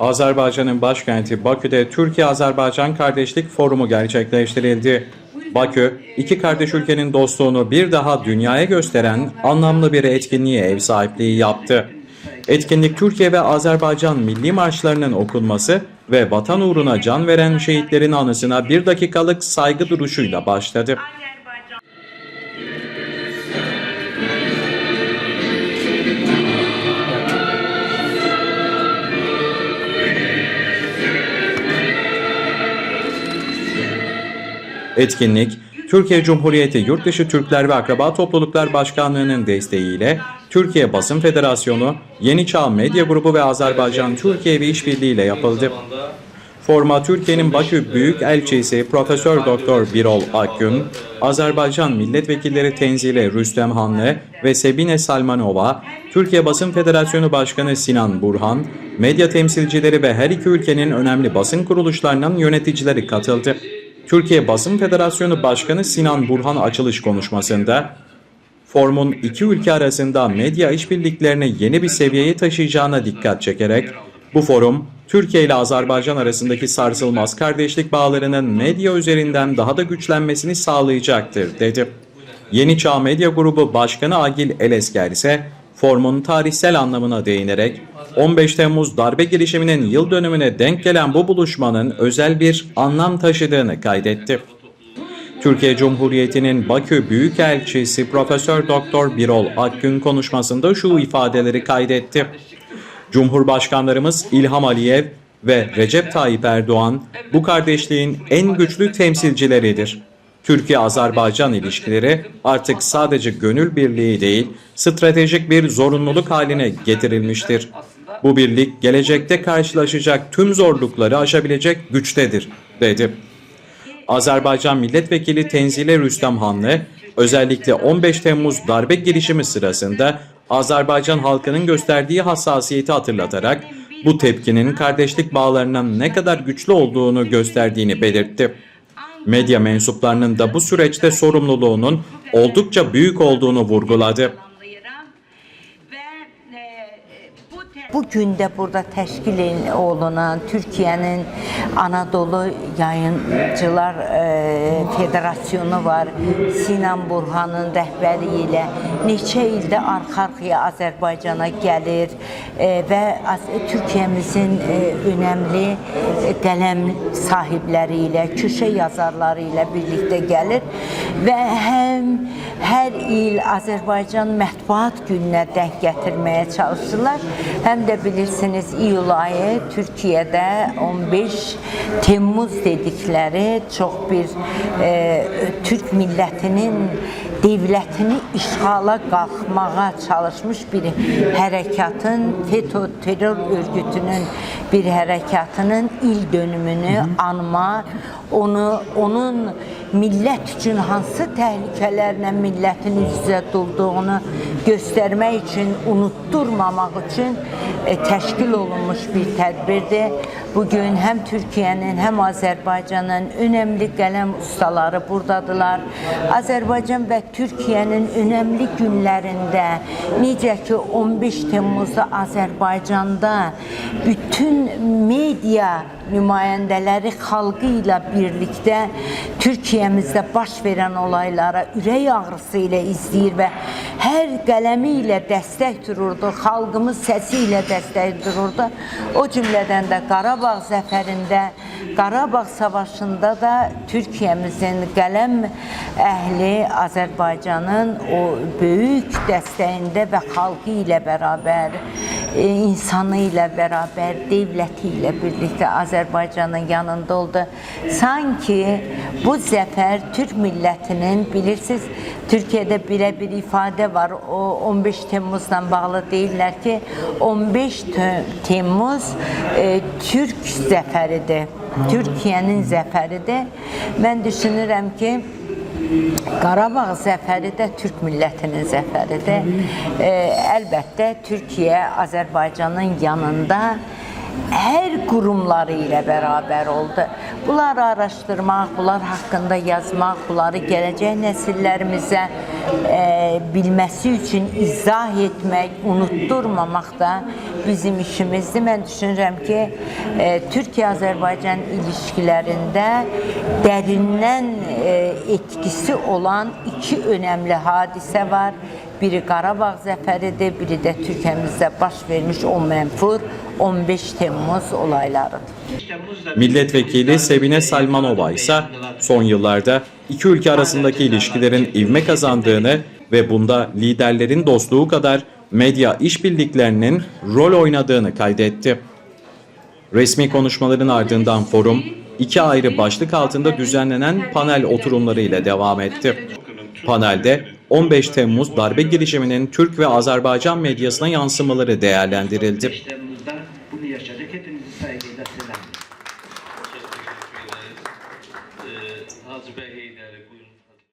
Azerbaycan'ın başkenti Bakü'de Türkiye-Azerbaycan Kardeşlik Forumu gerçekleştirildi. Bakü, iki kardeş ülkenin dostluğunu bir daha dünyaya gösteren anlamlı bir etkinliğe ev sahipliği yaptı. Etkinlik Türkiye ve Azerbaycan milli marşlarının okunması ve vatan uğruna can veren şehitlerin anısına bir dakikalık saygı duruşuyla başladı. Etkinlik, Türkiye Cumhuriyeti Yurtdışı Türkler ve Akraba Topluluklar Başkanlığı'nın desteğiyle Türkiye Basın Federasyonu, Yeni Çağ Medya Grubu ve Azerbaycan Türkiye ve İşbirliği ile yapıldı. Forma Türkiye'nin Bakü Büyükelçisi Profesör Doktor Birol Akgün, Azerbaycan milletvekilleri Tenzile Rüstem Hanlı ve Sebine Salmanova, Türkiye Basın Federasyonu Başkanı Sinan Burhan, medya temsilcileri ve her iki ülkenin önemli basın kuruluşlarının yöneticileri katıldı. Türkiye Basın Federasyonu Başkanı Sinan Burhan açılış konuşmasında, Formun iki ülke arasında medya işbirliklerini yeni bir seviyeye taşıyacağına dikkat çekerek, bu forum, Türkiye ile Azerbaycan arasındaki sarsılmaz kardeşlik bağlarının medya üzerinden daha da güçlenmesini sağlayacaktır, dedi. Yeni Çağ Medya Grubu Başkanı Agil Elesker ise, formun tarihsel anlamına değinerek, 15 Temmuz darbe girişiminin yıl dönümüne denk gelen bu buluşmanın özel bir anlam taşıdığını kaydetti. Türkiye Cumhuriyeti'nin Bakü Büyükelçisi Profesör Doktor Birol Akgün konuşmasında şu ifadeleri kaydetti. Cumhurbaşkanlarımız İlham Aliyev ve Recep Tayyip Erdoğan bu kardeşliğin en güçlü temsilcileridir. Türkiye-Azerbaycan ilişkileri artık sadece gönül birliği değil, stratejik bir zorunluluk haline getirilmiştir. Bu birlik gelecekte karşılaşacak tüm zorlukları aşabilecek güçtedir, dedi. Azerbaycan Milletvekili Tenzile Rüstem Hanlı, özellikle 15 Temmuz darbe girişimi sırasında Azerbaycan halkının gösterdiği hassasiyeti hatırlatarak bu tepkinin kardeşlik bağlarının ne kadar güçlü olduğunu gösterdiğini belirtti. Medya mensuplarının da bu süreçte sorumluluğunun oldukça büyük olduğunu vurguladı. anlayıram ve e, bu te- Bugün de burada təşkil olunan Türkiyənin Anadolu Yayıncılar e, Federasyonu var. Sinan Burhanın rəhbəri ilə neçə ildə arxa-arxaya Azərbaycana gəlir e, və Az- Türkiyəmizin e, önəmli e, qələm köşə yazarları ilə birlikdə gəlir və həm hər il Azərbaycan mətbuat gününə denk gətirməyə çalışırlar. Həm də bilirsiniz iyul ayı Türkiyədə 15 Temmuz dedikləri çox bir e, Türk millətinin devlətini işğala qalxmağa çalışmış bir hərəkatın, FETÖ terror örgütünün bir hərəkatının il dönümünü anma, onu onun millət üçün hansı təhlükələrlə millətin üz-üzə durduğunu göstərmək üçün, unutturmamaq üçün e, təşkil olunmuş bir tədbirdir. Bugün həm Türkiyənin, həm Azərbaycanın önəmli qələm ustaları buradadılar. Azərbaycan və Türkiyənin önəmli günlərində, necə ki 15 Temmuzda Azərbaycanda bütün media nümayəndələri xalqı ilə birlikdə Türkiyəmizdə baş verən olaylara ürək ağrısı ilə izləyir və hər qələmi ilə dəstək dururdu, xalqımız səsi ilə dəstək dururdu. O cümlədən də Qarabağ zəfərində, Qarabağ savaşında da Türkiyəmizin qələm əhli Azərbaycanın o böyük dəstəyində və xalqı ilə bərabər, insanı ilə bərabər, devləti ilə birlikdə Azərbaycanın yanında oldu. Sanki bu zəfər Türk millətinin bilirsiniz Türkiyədə birə-bir ifadə var. O 15 Temmuzla bağlı deyirlər ki, 15 Te- Temmuz e, Türk zəfəridir. Türkiyənin zəfəridir. Mən düşünürəm ki, Qarabağ zəfəri də Türk millətinin zəfəridir. E, əlbəttə Türkiyə Azərbaycanın yanında hər qurumları ilə bərabər oldu. Bunları araşdırmaq, bunlar haqqında yazmaq, bunları gələcək nəsillərimizə e, bilməsi üçün izah etmək, unutturmamaq da bizim işimizdir. Mən düşünürəm ki, e, Türkiyə-Azərbaycan ilişkilərində dərindən e, etkisi olan iki önəmli hadisə var. Biri Qarabağ zəfəridir, biri də Türkiyəmizdə baş vermiş o mənfur 15 Temmuz olaylarıdır. Milletvekili Sevine Salmanova ise son yıllarda iki ülke arasındaki ilişkilerin ivme kazandığını ve bunda liderlerin dostluğu kadar medya işbirliklerinin rol oynadığını kaydetti. Resmi konuşmaların ardından forum iki ayrı başlık altında düzenlenen panel oturumları ile devam etti. Panelde 15 Temmuz darbe girişiminin Türk ve Azerbaycan medyasına yansımaları değerlendirildi.